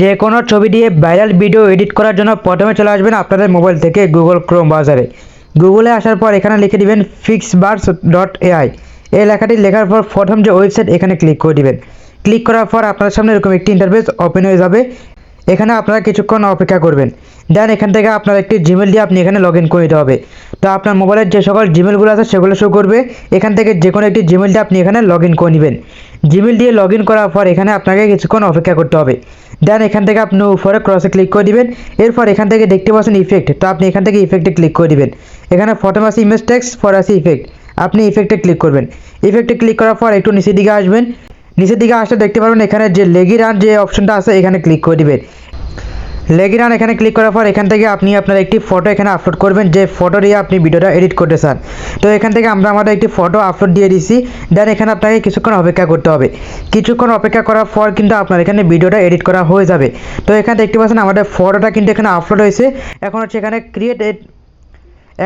যে কোনো ছবি দিয়ে ভাইরাল ভিডিও এডিট করার জন্য প্রথমে চলে আসবেন আপনাদের মোবাইল থেকে গুগল ক্রোম ব্রাউজারে গুগলে আসার পর এখানে লিখে দিবেন ফিক্স বার্স ডট এআই এই লেখাটি লেখার পর প্রথম যে ওয়েবসাইট এখানে ক্লিক করে দিবেন। ক্লিক করার পর আপনার সামনে এরকম একটি ইন্টারফেস ওপেন হয়ে যাবে। এখানে আপনারা কিছুক্ষণ অপেক্ষা করবেন। দেন এখান থেকে আপনার একটি জিমেল দিয়ে আপনি এখানে লগ ইন করে দিতে হবে। তো আপনার মোবাইলের যে সকল জিমেলগুলো আছে সেগুলো শো করবে। এখান থেকে যে কোনো একটি জিমেল দিয়ে আপনি এখানে লগ ইন করে নেবেন। জিমেল দিয়ে লগ ইন করার পর এখানে আপনাকে কিছুক্ষণ অপেক্ষা করতে হবে। দেন এখান থেকে আপনি উপরে ক্রসে ক্লিক করে দিবেন। এরপর এখান থেকে দেখতে পাচ্ছেন ইফেক্ট তো আপনি এখান থেকে ইফেক্টে ক্লিক করে দিবেন। এখানে প্রথম আছে ইমেজ টেক্স পর আছে ইফেক্ট আপনি ইফেক্টে ক্লিক করবেন। ইফেক্টে ক্লিক করার পর একটু নিচের দিকে আসবেন। নিচের দিকে আসলে দেখতে পারবেন এখানে যে লেগি রান যে অপশনটা আছে, এখানে ক্লিক করে দিবেন। লেগি রান এখানে ক্লিক করার পর এখান থেকে আপনি আপনার একটি ফটো এখানে আপলোড করবেন, যে ফটো দিয়ে আপনি ভিডিওটা এডিট করতে চান। তো এখান থেকে আমরা আমাদের একটি ফটো আপলোড দিয়ে দিছি। দেন এখানে আপনাকে কিছুক্ষণ অপেক্ষা করতে হবে। কিছুক্ষণ অপেক্ষা করার পর কিন্তু আপনার এখানে ভিডিওটা এডিট করা হয়ে যাবে। তো এখানে দেখতে পাচ্ছেন আমাদের ফটোটা কিন্তু এখানে আপলোড হয়েছে। এখন হচ্ছে এখানে ক্রিয়েট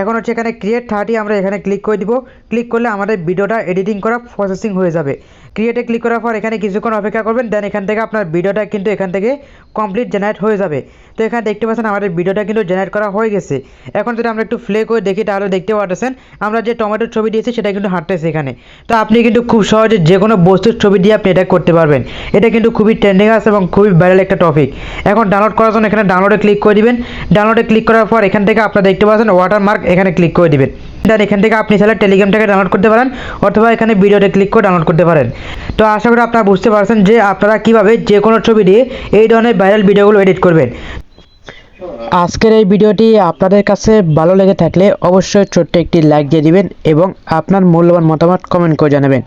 এখন হচ্ছে এখানে ক্রিয়েট থার্টি আমরা এখানে ক্লিক করে দিব। ক্লিক করলে আমাদের ভিডিওটা এডিটিং করা প্রসেসিং হয়ে যাবে। ক্রিয়েটে ক্লিক করার পর এখানে কিছুক্ষণ অপেক্ষা করবেন দেন এখান থেকে আপনার ভিডিওটা কিন্তু এখান থেকে কমপ্লিট জেনারেট হয়ে যাবে। তো এখানে দেখতে পাচ্ছেন আমাদের ভিডিওটা কিন্তু জেনারেট করা হয়ে গেছে। এখন যদি আমরা একটু প্লে করে দেখি, তাহলে দেখতে পাচ্ছেন আমরা যে টমেটোর ছবি দিয়েছি, সেটা কিন্তু হাঁটতেছে এখানে। তো আপনি কিন্তু খুব সহজে যে কোনো বস্তুর ছবি দিয়ে আপনি এটা করতে পারবেন। এটা কিন্তু খুবই ট্রেন্ডিং আছে এবং খুবই ভাইরাল একটা টপিক এখন ডাউনলোড করার জন্য এখানে ডাউনলোডে ক্লিক করে দিবেন। ডাউনলোডে ক্লিক করার পর এখান থেকে আপনারা দেখতে পাচ্ছেন ওয়াটারমার্ক এখানে ক্লিক করে দিবেন। দেন এখান থেকে আপনি চাইলে টেলিগ্রামটাকে ডাউনলোড করতে পারেন অথবা এখানে ভিডিওতে ক্লিক করে ডাউনলোড করতে পারেন। তো আশা করি আপনারা বুঝতে পারছেন যে আপনারা কীভাবে যে কোনো ছবি দিয়ে এই ধরনের ভাইরাল ভিডিওগুলো এডিট করবেন। আজকের এই ভিডিওটি আপনাদের কাছে ভালো লেগে থাকলে অবশ্যই ছোট্ট একটি লাইক দিয়ে দিবেন এবং আপনার মূল্যবান মতামত কমেন্ট করে জানাবেন।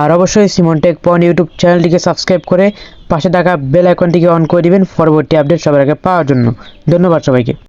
আর অবশ্যই সিমন টেক পয়েন্ট ইউটিউব চ্যানেলটিকে সাবস্ক্রাইব করে পাশে থাকা বেল আইকনটিকে অন করে দিবেন পরবর্তী আপডেট সবার আগে পাওয়ার জন্য। ধন্যবাদ সবাইকে।